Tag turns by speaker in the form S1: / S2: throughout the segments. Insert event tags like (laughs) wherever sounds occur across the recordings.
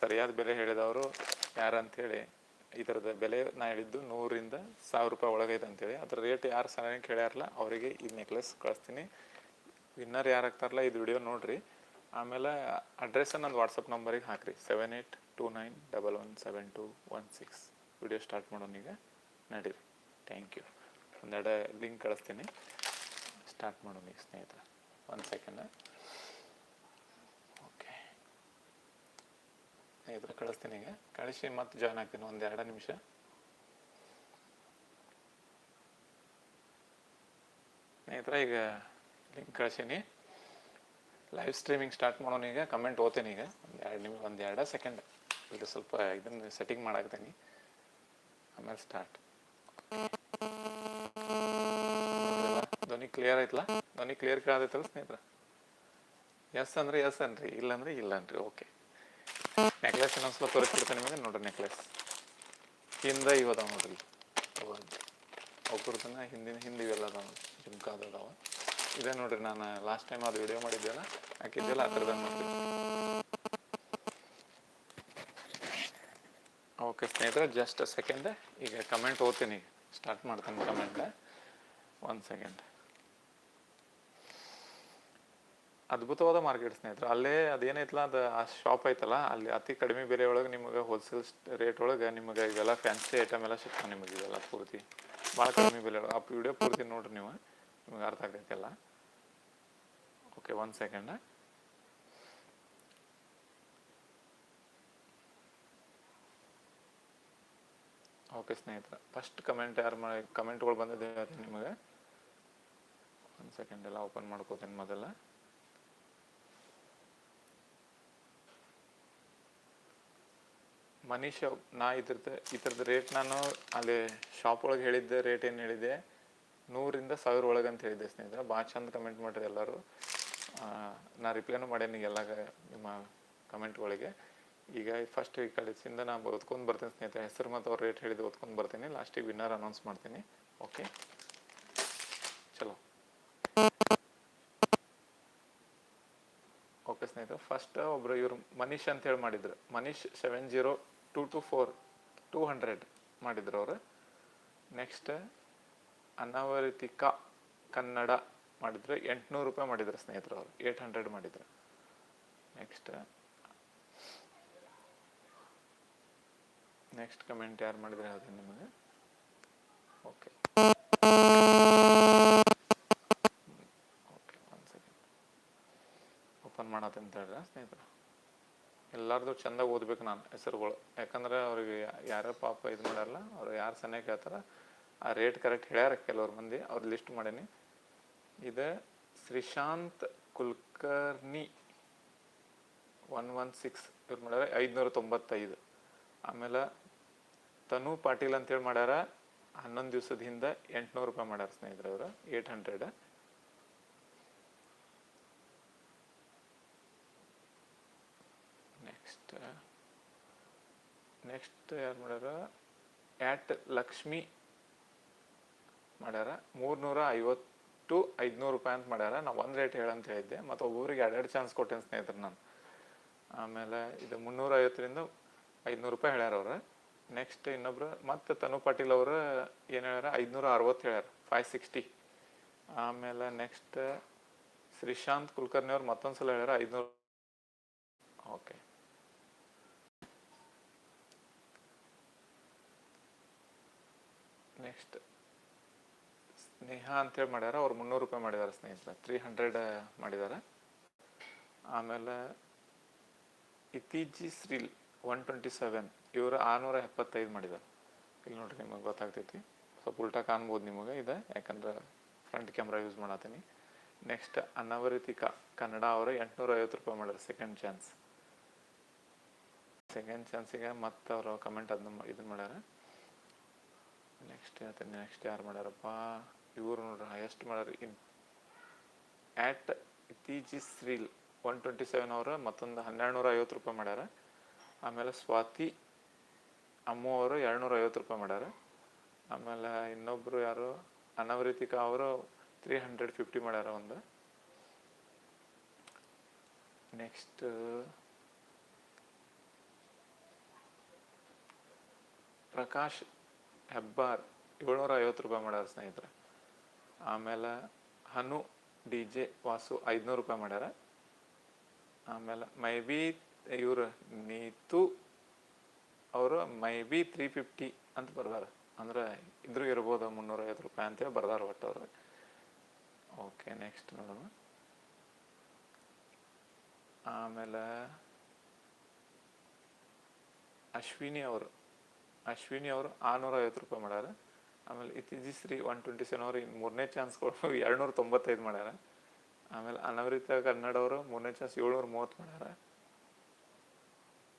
S1: ಸರಿಯಾದ ಬೆಲೆ ಹೇಳಿದವರು ಯಾರಂತೇಳಿ, ಇದರದ ಬೆಲೆ ನಾ ಹೇಳಿದ್ದು ನೂರಿಂದ ಸಾವಿರ ರೂಪಾಯಿ ಒಳಗೈತೆ ಅಂತೇಳಿ. ಅದ್ರ ರೇಟ್ ಯಾರು ಸರಿಯಾಗಿ ಕೇಳ್ಯಾರಲ್ಲ ಅವರಿಗೆ ಈ ನೆಕ್ಲೆಸ್ ಕಳಿಸ್ತೀನಿ. ವಿನ್ನರ್ ಯಾರು ಆಗ್ತಾರಲ್ಲ ಇದು ವಿಡಿಯೋ ನೋಡ್ರಿ. ಆಮೇಲೆ ಅಡ್ರೆಸ್ ನನ್ನ ವಾಟ್ಸಪ್ ನಂಬರಿಗೆ ಹಾಕ್ರಿ. Seven eight two nine double one seven two one six video start ಮಾಡೋಣ ಈಗ. ನಡೀರಿ. ಥ್ಯಾಂಕ್ ಯು ಒಂದೆರಡು ಲಿಂಕ್ ಕಳಿಸ್ತೀನಿ. ಸ್ಟಾರ್ಟ್ ಮಾಡೋಣ ಈಗ ಸ್ನೇಹಿತರೆ. ಒಂದು ಸೆಕೆಂಡ್ ಸ್ನೇಹಿತರೆ, ಕಳಿಸ್ತೀನಿ ಈಗ. ಕಳಿಸಿ ಮತ್ತೆ ಜಾಯ್ನ್ ಆಗ್ತೀನಿ ಒಂದು ಎರಡು ನಿಮಿಷ. ಸ್ನೇಹಿತರ, ಈಗ ಲಿಂಕ್ ಕಳಿಸೀನಿ. ಲೈವ್ ಸ್ಟ್ರೀಮಿಂಗ್ ಸ್ಟಾರ್ಟ್ ಮಾಡೋಣ ಈಗ. ಕಮೆಂಟ್ ಓದ್ತೀನಿ ಈಗ. ಒಂದು ಎರಡು ನಿಮಿಷ, ಒಂದು ಎರಡು ಸೆಕೆಂಡ್ ಇಲ್ಲಿ ಸ್ವಲ್ಪ ಇದನ್ನು ಸೆಟ್ಟಿಂಗ್ ಮಾಡಾಕ್ತೀನಿ ಆಮೇಲೆ ಸ್ಟಾರ್ಟ್ ಧ್ವನಿ ಕ್ಲಿಯರ್ ಆಯ್ತಲ್ಲ ಧ್ವನಿ ಕ್ಲಿಯರ್ ಕೇಳತೈತಲ್ಲ ಸ್ನೇಹಿತರ? ಎಸ್ ಅಂದ್ರೆ ಎಸ್ ಅನ್ರಿ ಇಲ್ಲ ಅಂದ್ರೆ ಇಲ್ಲ ಅನ್ರಿ ಓಕೆ ನೆಕ್ಲೆಸ್ ಇನ್ನೊಂದ್ಸಲ ತೋರಿಸ್ಬಿಡ್ತೇನೆ ನಿಮಗೆ. ನೋಡ್ರಿ ನೆಕ್ಲೆಸ್ ಹಿಂದೆ ಇವು ಅದಾವ ನೋಡ್ರಿ. ಅವ್ರದನ್ನ ಹಿಂದಿನ ಹಿಂದೆ ಇವೆಲ್ಲ ಅದಾವ ಜುಮ್ಕಾದ ಅದಾವ. ಇದೇ ನೋಡ್ರಿ ನಾನು ಲಾಸ್ಟ್ ಟೈಮ್ ಅದು ವಿಡಿಯೋ ಮಾಡಿದ್ದೆಲ್ಲ. ಹಾಕಿದ್ದೆಲ್ಲ ಆ ಥರದ ನೋಡ್ರಿ ಓಕೆ ಸ್ನೇಹಿತರೆ ಜಸ್ಟ್ ಸೆಕೆಂಡ್ ಈಗ ಕಮೆಂಟ್ ಓದ್ತೀನಿ. ಸ್ಟಾರ್ಟ್ ಮಾಡ್ತೇನೆ ಕಮೆಂಟ್ ಒಂದು ಸೆಕೆಂಡ್ ಅದ್ಭುತವಾದ ಮಾರ್ಕೆಟ್ ಸ್ನೇಹಿತರೆ. ಅಲ್ಲೇ ಅದೇನೈತಲ್ಲ, ಅದು ಆ ಶಾಪ್ ಐತಲ್ಲ, ಅಲ್ಲಿ ಅತಿ ಕಡಿಮೆ ಬೆಲೆ ಒಳಗೆ ನಿಮಗೆ ಹೋಲ್ಸೇಲ್ ರೇಟ್ ಒಳಗೆ ನಿಮಗೆ ಇವೆಲ್ಲ ಫ್ಯಾನ್ಸಿ ಐಟಮ್ ಎಲ್ಲ ಸಿಗ್ತಾವೆ ನಿಮಗೆ ಇವೆಲ್ಲ ಪೂರ್ತಿ. ಭಾಳ ಕಡಿಮೆ ಬೆಲೆ ಒಳಗೆ. ಆ ವಿಡಿಯೋ ಪೂರ್ತಿ ನೋಡ್ರಿ ನೀವು, ನಿಮಗೆ ಅರ್ಥ ಆಗ್ತೈತೆಲ್ಲ ಓಕೆ ಒಂದು ಸೆಕೆಂಡ ಓಕೆ ಸ್ನೇಹಿತರೆ ಫಸ್ಟ್ ಕಮೆಂಟ್ ಯಾರು ಮಾಡಿ ಕಮೆಂಟ್ಗಳು ಬಂದಿದೆ ನಿಮಗೆ. ಒಂದು ಸೆಕೆಂಡ್ ಎಲ್ಲ ಓಪನ್ ಮಾಡ್ಕೋತೀನಿ ಮೊದಲ. ಮನೀಶ್ ನಾ ಇದ್ರದ್ದು ಥರದ ರೇಟ್ ನಾನು ಅಲ್ಲಿ ಶಾಪ್ ಒಳಗೆ ಹೇಳಿದ್ದೆ ರೇಟ್ ಏನು ಹೇಳಿದೆ? ನೂರಿಂದ ಸಾವಿರ ಒಳಗೆ ಅಂತ ಹೇಳಿದ್ದೆ ಸ್ನೇಹಿತರೆ. ಭಾಳ ಚಂದ ಕಮೆಂಟ್ ಮಾಡಿರಿ ಎಲ್ಲರೂ. ನಾ ರಿಪ್ಲೈನು ಮಾಡೇನಿ ಎಲ್ಲ ನಿಮ್ಮ ಕಮೆಂಟ್ಗಳಿಗೆ ಈಗ ಫಸ್ಟ್ ಈ ಕಳಿಸಿಂದ ನಾನು ಓದ್ಕೊಂಡು ಬರ್ತೀನಿ ಸ್ನೇಹಿತರೆ. ಹೆಸರು ಮತ್ತು ಅವ್ರ ರೇಟ್ ಹೇಳಿದ್ದು ಓದ್ಕೊಂಡು ಬರ್ತೀನಿ. ಲಾಸ್ಟಿಗೆ ವಿನ್ನರ್ ಅನೌನ್ಸ್ ಮಾಡ್ತೀನಿ. ಓಕೆ ಚಲೋ. ಓಕೆ ಸ್ನೇಹಿತರೆ. ಫಸ್ಟ್ ಒಬ್ರು ಇವರು ಮನೀಶ್ ಅಂತ ಹೇಳಿ ಮಾಡಿದ್ರು. Manish seven zero two two four two hundred ಮಾಡಿದ್ರು ಅವರು. ನೆಕ್ಸ್ಟ್ ಅನವರಿತಿಕಾ ಕನ್ನಡ ಮಾಡಿದ್ರು ಎಂಟುನೂರು ರೂಪಾಯಿ ಮಾಡಿದ್ರು ಸ್ನೇಹಿತರು ಅವರು. ಏಟ್ ಹಂಡ್ರೆಡ್ ಮಾಡಿದ್ರು. ನೆಕ್ಸ್ಟ್ ನೆಕ್ಸ್ಟ್ ಕಮೆಂಟ್ ಯಾರು ಮಾಡಿದ್ರೆ ಹೇಳ್ತೀನಿ ನಿಮಗೆ. ಓಕೆ ಓಕೆ ಒಂದು ಸೆಕೆಂಡ್ ಓಪನ್ ಮಾಡೋದಂತ ಹೇಳಿದ್ರೆ ಸ್ನೇಹಿತರು ಸ್ನೇಹಿತರೆ. ಎಲ್ಲಾರ್ದು ಚಂದ ಓದ್ಬೇಕು ನಾನು ಹೆಸರುಗಳು. ಯಾಕಂದ್ರೆ ಅವ್ರಿಗೆ ಯಾರೋ ಪಾಪ ಇದು ಮಾಡಲ್ಲ, ಅವ್ರು ಯಾರು ಸನ್ನೆ ಹೇಳ್ತಾರ ಆ ರೇಟ್ ಕರೆಕ್ಟ್ ಹೇಳ್ಯಾರ ಕೆಲವ್ರು ಮಂದಿ, ಅವ್ರ ಲಿಸ್ಟ್ ಮಾಡೀನಿ. ಇದು Shrishant Kulkarni one one six ಇವ್ರು ಮಾಡ್ಯಾರ ಐದುನೂರ ತೊಂಬತ್ತೈದು. ಆಮೇಲೆ ತನು ಪಾಟೀಲ್ ಅಂತೇಳಿ ಮಾಡ್ಯಾರ, ಹನ್ನೊಂದು ದಿವಸದ ಹಿಂದೆ ಎಂಟುನೂರು ರೂಪಾಯಿ ಮಾಡ್ಯಾರ ಸ್ನೇಹಿತರೆ ಅವರು, ಏಟ್ ಹಂಡ್ರೆಡ್ ನೆಕ್ಸ್ಟ್ ನೆಕ್ಸ್ಟ್ ಯಾರು ಮಾಡ್ಯಾರ? ಆಟ್ ಲಕ್ಷ್ಮಿ ಮಾಡ್ಯಾರ. ಮೂರ್ನೂರ ಐವತ್ತು ಐದುನೂರು ರೂಪಾಯಿ ಅಂತ ಮಾಡ್ಯಾರ. ನಾ ಒಂದು ರೇಟ್ ಹೇಳಂತ ಹೇಳಿದ್ದೆ. ಮತ್ತು ಒಬ್ಬೊಬ್ರಿಗೆ ಎರಡೆರಡು ಚಾನ್ಸ್ ಕೊಟ್ಟೇನೆ ಸ್ನೇಹಿತರು ನಾನು. ಆಮೇಲೆ ಇದು ಮುನ್ನೂರ ಐವತ್ತರಿಂದ ಐದುನೂರು ರೂಪಾಯಿ ಹೇಳ್ಯಾರ ಅವ್ರು. ನೆಕ್ಸ್ಟ್ ಇನ್ನೊಬ್ರು, ಮತ್ತೆ ತನು ಪಾಟೀಲ್ ಅವರು ಏನು ಹೇಳ್ಯಾರ? ಐದುನೂರ ಅರವತ್ತು ಹೇಳ್ಯಾರ. ಫೈವ್ ಸಿಕ್ಸ್ಟಿ ಆಮೇಲೆ ನೆಕ್ಸ್ಟ್ ಶ್ರೀಶಾಂತ್ ಕುಲಕರ್ಣಿ ಅವ್ರು ಮತ್ತೊಂದು ಸಲ ಹೇಳ್ಯಾರ ಐದುನೂರು. ಓಕೆ ನೆಕ್ಸ್ಟ್ ಸ್ನೇಹ ಅಂತೇಳಿ ಮಾಡ್ಯಾರ, ಅವ್ರು ಮುನ್ನೂರು ರೂಪಾಯಿ ಮಾಡಿದಾರೆ ಸ್ನೇಹಿತರ. ತ್ರೀ ಹಂಡ್ರೆಡ್ ಮಾಡಿದ್ದಾರೆ ಆಮೇಲೆ ಇತ್ತೀಚಿ ಶ್ರೀಲ್ ಒನ್ ಟ್ವೆಂಟಿ ಸೆವೆನ್ ಇವರು ಆರುನೂರ ಎಪ್ಪತ್ತೈದು ಮಾಡಿದ್ದಾರೆ ಇಲ್ಲಿ ನೋಡ್ರಿ ನಿಮಗೆ ಗೊತ್ತಾಗ್ತೈತಿ. ಸ್ವಲ್ಪ ಉಲ್ಟಾ ಕಾಣ್ಬೋದು ನಿಮಗೆ ಇದೆ, ಯಾಕಂದ್ರೆ ಫ್ರಂಟ್ ಕ್ಯಾಮ್ರಾ ಯೂಸ್ ಮಾಡತ್ತೀನಿ ನೆಕ್ಸ್ಟ್ ಅನವರಿತಿಕ, ಕನ್ನಡ ಅವರು ಎಂಟುನೂರ ಐವತ್ತು ರೂಪಾಯಿ ಮಾಡ್ಯಾರ ಸೆಕೆಂಡ್ ಚಾನ್ಸ್ ಸೆಕೆಂಡ್ ಚಾನ್ಸಿಗೆ ಮತ್ತೆ ಅವರು ಕಮೆಂಟ್ ಅದನ್ನ ಇದನ್ನ ಮಾಡ್ಯಾರ. ನೆಕ್ಸ್ಟ್ ಅದ ನೆಕ್ಸ್ಟ್ ಯಾರು ಮಾಡ್ಯಾರಪ್ಪ? ಇವರು ನೋಡ್ರಿ ಹೈಯೆಸ್ಟ್ ಮಾಡ್ಯಾರ ಇನ್ ಆಟ್ ಜಿ ಸ್ರೀಲ್ ಒನ್ ಟ್ವೆಂಟಿ ಸೆವೆನ್ ಅವರು ಮತ್ತೊಂದು ಹನ್ನೆರಡು ನೂರ ಐವತ್ತು ರೂಪಾಯಿ ಮಾಡ್ಯಾರ. ಆಮೇಲೆ ಸ್ವಾತಿ ಅಮ್ಮು ಅವರು ಎರಡುನೂರ ಐವತ್ತು ರೂಪಾಯಿ ಮಾಡ್ಯಾರ. ಆಮೇಲೆ ಇನ್ನೊಬ್ರು ಯಾರು? ಅನವರಿತಿಕಾ ಅವರು ತ್ರೀ ಹಂಡ್ರೆಡ್ ಫಿಫ್ಟಿ ಮಾಡ್ಯಾರ ಒಂದು. ನೆಕ್ಸ್ಟ್ ಪ್ರಕಾಶ್ ಹೆಬ್ಬಾರ್ ಏಳ್ನೂರ ಐವತ್ತು ರೂಪಾಯಿ ಮಾಡ್ಯಾರ ಸ್ನೇಹಿತರೆ. ಆಮೇಲೆ ಹನು, ಡಿ ಜೆ, ವಾಸು ಐದುನೂರು ರೂಪಾಯಿ ಮಾಡ್ಯಾರ. ಆಮೇಲೆ ಮೈ ಬಿ ಇವರು ನೀತು ಅವರು ಮೈ ಬಿ ತ್ರೀ ಫಿಫ್ಟಿ ಅಂತ ಬರ್ದಾರ. ಅಂದ್ರೆ ಇದ್ರು ಇರ್ಬೋದು ಮುನ್ನೂರ ಐವತ್ತು ರೂಪಾಯಿ ಅಂತೇಳಿ ಬರ್ದಾರ ಒಟ್ಟು ಅವ್ರು. ಓಕೆ ನೆಕ್ಸ್ಟ್ ನೋಡೋಣ. ಆಮೇಲೆ ಅಶ್ವಿನಿ ಅವರು. ಅಶ್ವಿನಿ ಅವರು ಆರುನೂರ ಐವತ್ತು ರೂಪಾಯಿ ಮಾಡ್ಯಾರ. ಆಮೇಲೆ ಇತಿಜಿಶ್ರೀ ಒನ್ ಟ್ವೆಂಟಿ ಸೆವೆನ್ ಅವರು ಮೂರನೇ ಚಾನ್ಸ್ ಕೊಟ್ಟು (laughs) ಎರಡುನೂರ ತೊಂಬತ್ತೈದು ಮಾಡ್ಯಾರ. ಆಮೇಲೆ ಅನವರಿತ ಕನ್ನಡ ಅವರು ಮೂರನೇ ಚಾನ್ಸ್ ಏಳ್ನೂರ ಮೂವತ್ತು ಮಾಡ್ಯಾರ.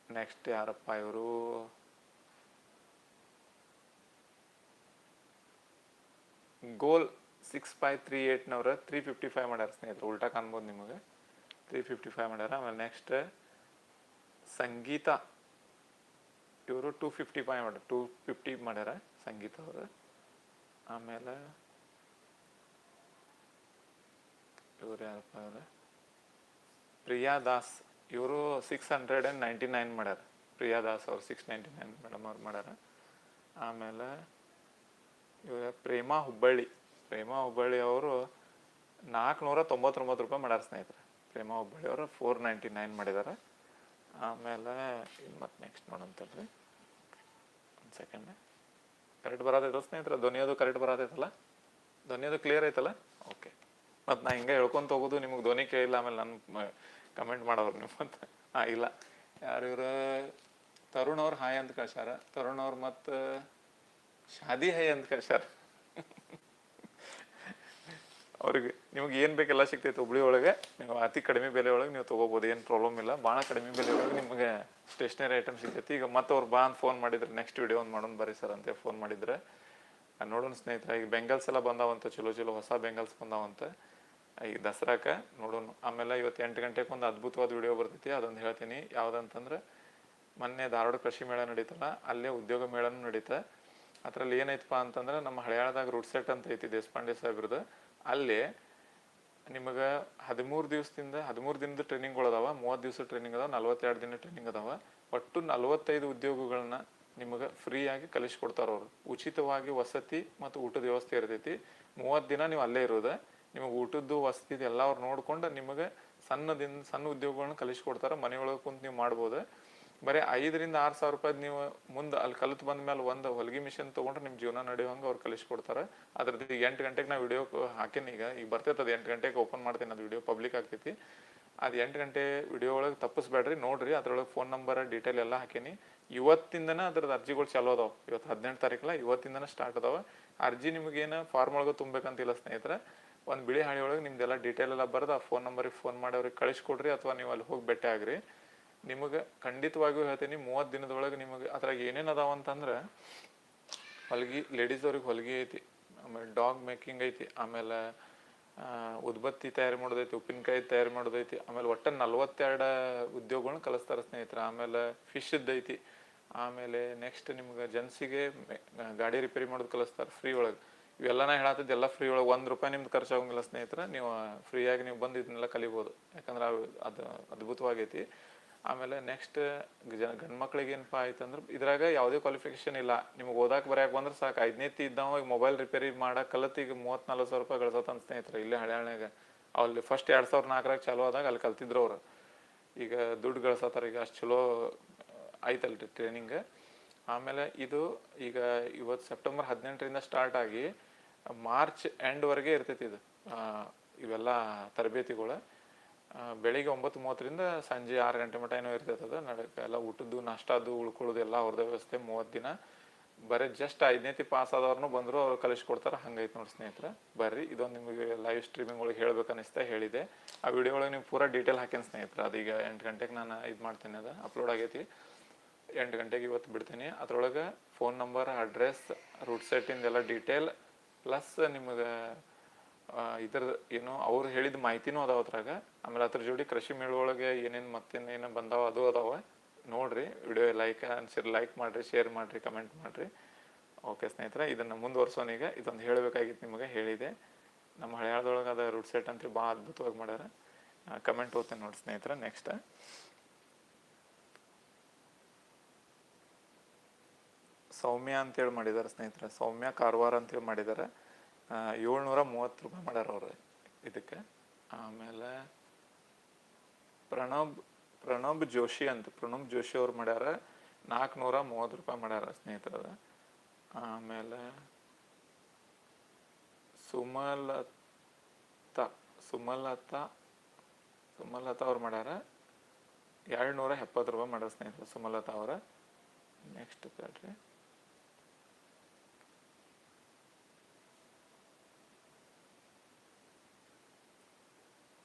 S1: ನೆಕ್ಸ್ಟ್ ಯಾರಪ್ಪ ಇವರು? ಗೋಲ್ ಸಿಕ್ಸ್ ಫೈ ತ್ರೀ ಏಟ್ನವ್ರ ತ್ರೀ ಫಿಫ್ಟಿ ಫೈವ್ ಮಾಡ್ಯಾರ ಸ್ನೇಹಿತರು. ಉಲ್ಟಾ ಕಾಣ್ಬೋದು ನಿಮಗೆ. ತ್ರೀ ಫಿಫ್ಟಿ ಫೈವ್ ಮಾಡ್ಯಾರ. ಆಮೇಲೆ ನೆಕ್ಸ್ಟ್ ಸಂಗೀತ. ಇವರು ಟೂ ಫಿಫ್ಟಿ ಫೈವ್ ಮಾಡ್ಯಾರ ಟೂ ಫಿಫ್ಟಿ ಮಾಡ್ಯಾರ ಸಂಗೀತ ಅವರು. ಆಮೇಲೆ ಇವ್ರು ಯಾರಪ್ಪ ಅಂದ್ರೆ ಪ್ರಿಯಾ ದಾಸ್. ಇವರು six hundred and ninety nine ಮಾಡ್ಯಾರ. ಪ್ರಿಯಾ ದಾಸ್ ಅವ್ರು ಸಿಕ್ಸ್ ನೈಂಟಿ ನೈನ್ ಮೇಡಮ್ ಅವ್ರು ಮಾಡ್ಯಾರ. ಆಮೇಲೆ ಇವ್ರ ಪ್ರೇಮಾ ಹುಬ್ಬಳ್ಳಿ. ಪ್ರೇಮಾ ಹುಬ್ಬಳ್ಳಿ ಅವರು ನಾಲ್ಕುನೂರ ತೊಂಬತ್ತೊಂಬತ್ತು ರೂಪಾಯಿ ಮಾಡ್ಯಾರ ಸ್ನೇಹಿತರೆ. ಪ್ರೇಮಾ ಹುಬ್ಬಳ್ಳಿ ಅವರು ಫೋರ್ ನೈಂಟಿ ನೈನ್ ಮಾಡಿದ್ದಾರೆ ಆಮೇಲೆ ಮತ್ತು ನೆಕ್ಸ್ಟ್ ನೋಡಂತಲ್ರಿ ಒಂದು ಸೆಕೆಂಡ್ ಕರೆಕ್ಟ್ ಬರತೈತಲ್ಲ ಸ್ನೇಹಿತರೆ? ಧ್ವನಿಯೋದು ಕರೆಕ್ಟ್ ಬರತೈತಲ್ಲ ಧ್ವನಿಯೋದು ಕ್ಲಿಯರ್ ಐತಲ್ಲ? ಓಕೆ ಮತ್ತು ನಾ ಹಿಂಗೆ ಹೇಳ್ಕೊಂತ ಹೋಗೋದು, ನಿಮಗೆ ಧ್ವನಿ ಕೇಳಿಲ್ಲ ಆಮೇಲೆ ನನ್ನ ಕಮೆಂಟ್ ಮಾಡೋರು ನೀವು ಮತ್ತೆ ಹಾಂ ಇಲ್ಲ. ಯಾರು ಇವ್ರು? ತರುಣ್ ಅವ್ರು ಹಾಯ್ ಅಂತ ಕಳ್ಸ್ಯಾರ. ತರುಣ್ ಅವ್ರು ಮತ್ತು ಶಾದಿ ಹೈ ಅಂತ ಕಳ್ಸ್ಯಾರ. ಅವ್ರಿಗೆ ನಿಮ್ಗೆ ಏನು ಬೇಕೆಲ್ಲ ಸಿಗ್ತೈತೆ ಹುಬ್ಳಿ ಒಳಗೆ. ನೀವು ಅತಿ ಕಡಿಮೆ ಬೆಲೆ ಒಳಗೆ ನೀವು ತೊಗೋಬೋದು, ಏನು ಪ್ರಾಬ್ಲಮ್ ಇಲ್ಲ. ಭಾಳ ಕಡಿಮೆ ಬೆಲೆ ಒಳಗೆ ನಿಮಗೆ ಸ್ಟೇಷ್ನರಿ ಐಟಮ್ ಸಿಗ್ತೈತಿ. ಈಗ ಮತ್ತೆ ಅವ್ರು ಬಾ ಅಂತ ಫೋನ್ ಮಾಡಿದ್ರೆ ನೆಕ್ಸ್ಟ್ ವಿಡಿಯೋ ಒಂದು ಮಾಡೋಣ ಬರ್ರಿ ಸರ್ ಅಂತ ಫೋನ್ ಮಾಡಿದ್ರೆ ನೋಡೋಣ ಸ್ನೇಹಿತರೆ, ಈಗ ಬೆಂಗಲ್ಸ್ ಎಲ್ಲ ಬಂದಾವಂತ, ಚಲೋ ಚಲೋ ಹೊಸ ಬೆಂಗಲ್ಸ್ ಬಂದಾವಂತ. ಈಗ ದಸರಾಕ ನೋಡೋಣ. ಆಮೇಲೆ ಇವತ್ತು ಎಂಟು ಗಂಟೆಗೆ ಒಂದು ಅದ್ಭುತವಾದ ವಿಡಿಯೋ ಬರ್ತೈತಿ. ಅದೊಂದು ಹೇಳ್ತೀನಿ. ಯಾವುದಂತಂದ್ರೆ, ಮೊನ್ನೆ ಧಾರವಾಡ ಕೃಷಿ ಮೇಳ ನಡೀತಲ್ಲ, ಅಲ್ಲೇ ಉದ್ಯೋಗ ಮೇಳನೂ ನಡೀತ. ಅದರಲ್ಲಿ ಏನೈತಪ್ಪ ಅಂತಂದ್ರೆ, ನಮ್ಮ ಹಳೆಯಾಳದಾಗ ರೂಟ್ ಸೆಟ್ ಅಂತ ಐತಿ ದೇಶಪಾಂಡೆ ಸಾಹೇಬ್ರದ್ದು ಅಲ್ಲಿ ನಿಮಗೆ ಹದಿಮೂರು ದಿವಸದಿಂದ ಹದಿಮೂರು ದಿನದ ಟ್ರೈನಿಂಗ್ಗಳು ಅದಾವ ಮೂವತ್ತು ದಿವಸ ಟ್ರೈನಿಂಗ್ ಅದಾವ, ನಲ್ವತ್ತೆರಡು ದಿನ ಟ್ರೈನಿಂಗ್ ಅದಾವ. ಒಟ್ಟು ನಲವತ್ತೈದು ಉದ್ಯೋಗಗಳನ್ನ ನಿಮಗೆ ಫ್ರೀಯಾಗಿ ಕಲಿಸ್ಕೊಡ್ತಾರ ಅವರು. ಉಚಿತವಾಗಿ ವಸತಿ ಮತ್ತು ಊಟದ ವ್ಯವಸ್ಥೆ ಇರ್ತೈತಿ. ಮೂವತ್ತು ದಿನ ನೀವು ಅಲ್ಲೇ ಇರೋದು. ನಿಮಗೆ ಊಟದ್ದು ವಸತಿ ಎಲ್ಲ ಅವ್ರು ನೋಡ್ಕೊಂಡು ನಿಮಗೆ ಸಣ್ಣದಿಂದ ಸಣ್ಣ ಉದ್ಯೋಗಗಳನ್ನ ಕಲಿಸ್ಕೊಡ್ತಾರೆ. ಮನೆಯೊಳಗೆ ಕುಂತು ನೀವು ಮಾಡ್ಬೋದು. ಬರೀ ಐದರಿಂದ ಆರು ಸಾವಿರ ರೂಪಾಯಿ ನೀವು ಮುಂದೆ ಅಲ್ಲಿ ಕಲಿತು ಬಂದ ಮೇಲೆ ಒಂದು ಹೊಲಿಗೆ ಮಿಷನ್ ತೊಗೊಂಡ್ರೆ ನಿಮ್ಮ ಜೀವನ ನಡೆಯುವಂಗೆ ಅವ್ರು ಕಲಿಸ್ಕೊಡ್ತಾರೆ. ಅದ್ರದ್ದು ಎಂಟು ಗಂಟೆಗೆ ನಾವು ವಿಡಿಯೋ ಹಾಕೀನಿ ಈಗ. ಈಗ ಬರ್ತೈತೆ ಅದು ಎಂಟು ಗಂಟೆಗೆ ಓಪನ್ ಮಾಡ್ತೀನಿ ಅದು ವಿಡಿಯೋ ಪಬ್ಲಿಕ್ ಆಗ್ತೈತಿ. ಅದು ಎಂಟು ಗಂಟೆ ವಿಡಿಯೋ ಒಳಗೆ ತಪ್ಪಿಸ್ಬೇಡ್ರಿ, ನೋಡ್ರಿ, ಅದ್ರೊಳಗೆ ಫೋನ್ ನಂಬರ್, ಡೀಟೇಲ್ ಎಲ್ಲ ಹಾಕೀನಿ. ಇವತ್ತಿಂದನೇ ಅದ್ರದ್ದು ಅರ್ಜಿಗಳು ಚಾಲೂ ಅದಾವ. ಇವತ್ತು ಹದಿನೆಂಟು ತಾರೀಕಲ್ಲ ಇವತ್ತಿಂದನೇ ಸ್ಟಾರ್ಟ್ ಅದಾವೆ. ಅರ್ಜಿ ನಿಮಗೇನು ಫಾರ್ಮ್ ಒಳಗೆ ತುಂಬೇಕಂತಿಲ್ಲ ಸ್ನೇಹಿತರೆ. ಒಂದು ಬಿಳಿ ಹಾಳಿ ಒಳಗೆ ನಿಮ್ದೆಲ್ಲ ಡೀಟೇಲ್ ಎಲ್ಲ ಬರೆದು ಆ ಫೋನ್ ನಂಬರಿಗೆ ಫೋನ್ ಮಾಡಿ ಅವ್ರಿಗೆ ಕಳಿಸ್ಕೊಡ್ರಿ ಅಥವಾ ನೀವು ಅಲ್ಲಿ ಹೋಗಿ ಭೇಟಿ ಆಗ್ರಿ. ನಿಮಗೆ ಖಂಡಿತವಾಗಿಯೂ ಹೇಳ್ತೀನಿ, ಮೂವತ್ತು ದಿನದೊಳಗೆ ನಿಮಗೆ ಅದ್ರಾಗ ಏನೇನು ಅದಾವ ಅಂತಂದ್ರೆ, ಹೊಲ್ಗಿ ಲೇಡೀಸ್ ಅವ್ರಿಗೆ ಹೊಲಿಗೆ ಐತಿ, ಆಮೇಲೆ ಡಾಗ್ ಮೇಕಿಂಗ್ ಐತಿ, ಆಮೇಲೆ ಉದ್ಬತ್ತಿ ತಯಾರು ಮಾಡೋದೈತಿ, ಉಪ್ಪಿನಕಾಯಿ ತಯಾರು ಮಾಡೋದೈತಿ, ಆಮೇಲೆ ಒಟ್ಟು ನಲ್ವತ್ತೆರಡು ಉದ್ಯೋಗಗಳನ್ನ ಕಲಿಸ್ತಾರೆ ಸ್ನೇಹಿತರೆ, ಆಮೇಲೆ ಫಿಶ್ ಇದ್ದೈತಿ, ಆಮೇಲೆ ನೆಕ್ಸ್ಟ್ ನಿಮ್ಗೆ ಜನ್ಸಿಗೆ ಗಾಡಿ ರಿಪೇರಿ ಮಾಡೋದು ಕಲಿಸ್ತಾರೆ ಫ್ರೀ ಒಳಗೆ. ಇವೆಲ್ಲ ನಾ ಹೇಳತ್ತಿದ್ದು ಎಲ್ಲ ಫ್ರೀ ಒಳಗೆ ಒಂದು ರೂಪಾಯಿ ನಿಮ್ದು ಖರ್ಚಾಗಂಗಿಲ್ಲ ಸ್ನೇಹಿತರೆ, ನೀವು ಫ್ರೀಯಾಗಿ ನೀವು ಬಂದು ಇದನ್ನೆಲ್ಲ ಕಲಿಬೋದು. ಯಾಕಂದ್ರೆ ಅದು ಅದ್ಭುತವಾಗೈತಿ. ಆಮೇಲೆ ನೆಕ್ಸ್ಟ್ ಜನ ಮಕ್ಳಿಗೆ ಏನಪ್ಪ ಆಯ್ತು ಅಂದ್ರೆ ಇದ್ರಾಗ ಯಾವುದೇ ಕ್ವಾಲಿಫಿಕೇಶನ್ ಇಲ್ಲ. ನಿಮ್ಗೆ ಓದಾಕ್ ಬರಕ್ ಬಂದ್ರೆ ಸಾಕು. ಐದನೇತಿ ಇದ್ದಾವ, ಈಗ ಮೊಬೈಲ್ ರಿಪೇರಿ ಮಾಡಕ್ ಕಲತ್ ಈಗ ಮೂವತ್ತ್ ನಲ್ವತ್ತು ಸಾವಿರ ರೂಪಾಯಿ ಗಳಿಸತ್ತ ಸ್ನೇಹಿತರೆ, ಇಲ್ಲೇ ಹಳ್ಯಾಳ್ನಾಗ ಅಲ್ಲಿ ಫಸ್ಟ್ ಎರಡು ಸಾವಿರ ನಾಲ್ಕರಾಗ ಚಾಲೂ ಆದಾಗ ಅಲ್ಲಿ ಕಲ್ತಿದ್ರು ಅವ್ರು. ಈಗ ದುಡ್ಡು ಗಳಿಸತ್ತಾರ ಈಗ ಅಷ್ಟು ಚಲೋ ಆಯ್ತಲ್ರಿ ಟ್ರೈನಿಂಗ್ ಆಮೇಲೆ ಇದು ಈಗ ಇವತ್ತು ಸೆಪ್ಟೆಂಬರ್ ಹದಿನೆಂಟರಿಂದ ಸ್ಟಾರ್ಟ್ ಆಗಿ ಮಾರ್ಚ್ ಎಂಡ್ವರೆಗೆ ಇರ್ತೈತಿ ಇದು. ಇವೆಲ್ಲ ತರಬೇತಿಗಳು. ಬೆಳಿಗ್ಗೆ ಒಂಬತ್ತು ಮೂವತ್ತರಿಂದ ಸಂಜೆ ಆರು ಗಂಟೆ ಮಟ್ಟ ಏನೋ ಇರ್ತೈತೆ ಅದು. ನಡಕ ಎಲ್ಲ ಊಟದ್ದು ನಷ್ಟದ್ದು ಉಳ್ಕೊಳ್ಳೋದು ಎಲ್ಲ ಅವ್ರದ್ದು ವ್ಯವಸ್ಥೆ. ಮೂವತ್ತು ದಿನ ಬರೀ ಜಸ್ಟ್ ಐದನೇತಿ ಪಾಸ್ ಆದವ್ರನ್ನು ಬಂದರು, ಅವ್ರು ಕಲಿಸ್ಕೊಡ್ತಾರೆ ಹಂಗೈತೆ ನೋಡಿ ಸ್ನೇಹಿತರೆ. ಬರ್ರಿ, ಇದೊಂದು ನಿಮಗೆ ಲೈವ್ ಸ್ಟ್ರೀಮಿಂಗ್ ಒಳಗೆ ಹೇಳ್ಬೇಕು ಅನಿಸ್ತಾ ಹೇಳಿದೆ. ಆ ವಿಡಿಯೋ ಒಳಗೆ ನೀವು ಪೂರಾ ಡೀಟೇಲ್ ಹಾಕೇನಿ ಸ್ನೇಹಿತರೆ. ಅದೀಗ ಎಂಟು ಗಂಟೆಗೆ ನಾನು ಇದು ಮಾಡ್ತೀನಿ ಅದು. ಅಪ್ಲೋಡ್ ಆಗೈತಿ. ಎಂಟು ಗಂಟೆಗೆ ಇವತ್ತು ಬಿಡ್ತೀನಿ. ಅದ್ರೊಳಗೆ ಫೋನ್ ನಂಬರ್ ಅಡ್ರೆಸ್ ರೂಟ್ ಸೆಟ್ಟಿಂದೆಲ್ಲ ಡೀಟೇಲ್ ಪ್ಲಸ್ ನಿಮಗೆ ಇದ್ರದ್ದು ಏನು ಅವ್ರು ಹೇಳಿದ ಮಾಹಿತಿನೂ ಅದಾವ ಅದ್ರಾಗ. ಆಮೇಲೆ ಅದ್ರ ಜೋಡಿ ಕೃಷಿ ಮೇಳೊಳಗೆ ಏನೇನು ಮತ್ತೇನೇನು ಬಂದಾವ ಅದು ಅದಾವ. ನೋಡ್ರಿ, ವಿಡಿಯೋ ಲೈಕ್ ಅನ್ಸಿರ್, ಲೈಕ್ ಮಾಡಿರಿ, ಶೇರ್ ಮಾಡಿರಿ, ಕಮೆಂಟ್ ಮಾಡಿರಿ. ಓಕೆ ಸ್ನೇಹಿತರೆ, ಇದನ್ನು ಮುಂದುವರ್ಸೋನೀಗ ಇದೊಂದು ಹೇಳಬೇಕಾಗಿತ್ತು ನಿಮಗೆ, ಹೇಳಿದೆ. ನಮ್ಮ ಹಳೆಯಾಳದೊಳಗೆ ಅದ ರೂಟ್ ಸೆಟ್ ಅಂತ ಭಾಳ ಅದ್ಭುತವಾಗಿ ಮಾಡ್ಯಾರ. ಕಮೆಂಟ್ ಓದ್ತೇನೆ ನೋಡಿ ಸ್ನೇಹಿತರೆ, ನೆಕ್ಸ್ಟ್. ಸೌಮ್ಯ ಅಂತೇಳಿ ಮಾಡಿದ್ದಾರೆ ಸ್ನೇಹಿತರೆ. ಸೌಮ್ಯ ಕಾರವಾರ ಅಂತೇಳಿ ಮಾಡಿದ್ದಾರೆ ಏಳ್ನೂರ ಮೂವತ್ತು ರೂಪಾಯಿ ಮಾಡ್ಯಾರ ಅವರು ಇದಕ್ಕೆ. ಆಮೇಲೆ ಪ್ರಣಬ್ ಪ್ರಣಬ್ ಜೋಶಿ ಅಂತ, ಪ್ರಣಬ್ ಜೋಶಿ ಅವ್ರು ಮಾಡ್ಯಾರ ನಾಲ್ಕುನೂರ ಮೂವತ್ತು ರೂಪಾಯಿ ಮಾಡ್ಯಾರ ಸ್ನೇಹಿತರ ಆಮೇಲೆ ಸುಮಲತ, ಸುಮಲತಾ ಸುಮಲತಾ ಅವ್ರು ಮಾಡ್ಯಾರ ಎರಡು ನೂರ ಎಪ್ಪತ್ತು ರೂಪಾಯಿ ಮಾಡ್ಯಾರ ಸ್ನೇಹಿತರೆ ಸುಮಲತಾ ಅವರ. ನೆಕ್ಸ್ಟ್ ತಡ್ರಿ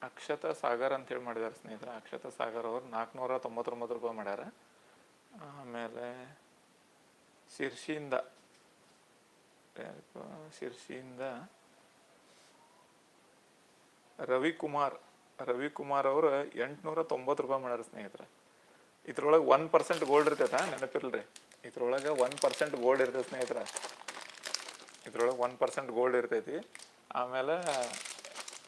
S1: ಅಕ್ಷತಾ ಸಾಗರ್ ಅಂತೇಳಿ ಮಾಡಿದ್ದಾರೆ ಸ್ನೇಹಿತರೆ. ಅಕ್ಷತ ಸಾಗರ್ ಅವ್ರು ನಾಲ್ಕುನೂರ ತೊಂಬತ್ತೊಂಬತ್ತು ರೂಪಾಯಿ ಮಾಡ್ಯಾರ. ಆಮೇಲೆ ಶಿರ್ಷಿಯಿಂದ? ಶಿರ್ಷಿಯಿಂದ ರವಿಕುಮಾರ್ ರವಿಕುಮಾರ್ ಅವರು ಎಂಟುನೂರ ತೊಂಬತ್ತು ರೂಪಾಯಿ ಮಾಡ್ಯಾರ ಸ್ನೇಹಿತರೆ. ಇದ್ರೊಳಗೆ ಒನ್ ಪರ್ಸೆಂಟ್ ಗೋಲ್ಡ್ ಇರ್ತೈತಾ ನೆನಪಿಲ್ರಿ ಇದ್ರೊಳಗೆ ಒನ್ ಪರ್ಸೆಂಟ್ ಗೋಲ್ಡ್ ಇರ್ತೈತೆ ಸ್ನೇಹಿತರೆ. ಇದ್ರೊಳಗೆ ಒನ್ ಪರ್ಸೆಂಟ್ ಗೋಲ್ಡ್ ಇರ್ತೈತಿ. ಆಮೇಲೆ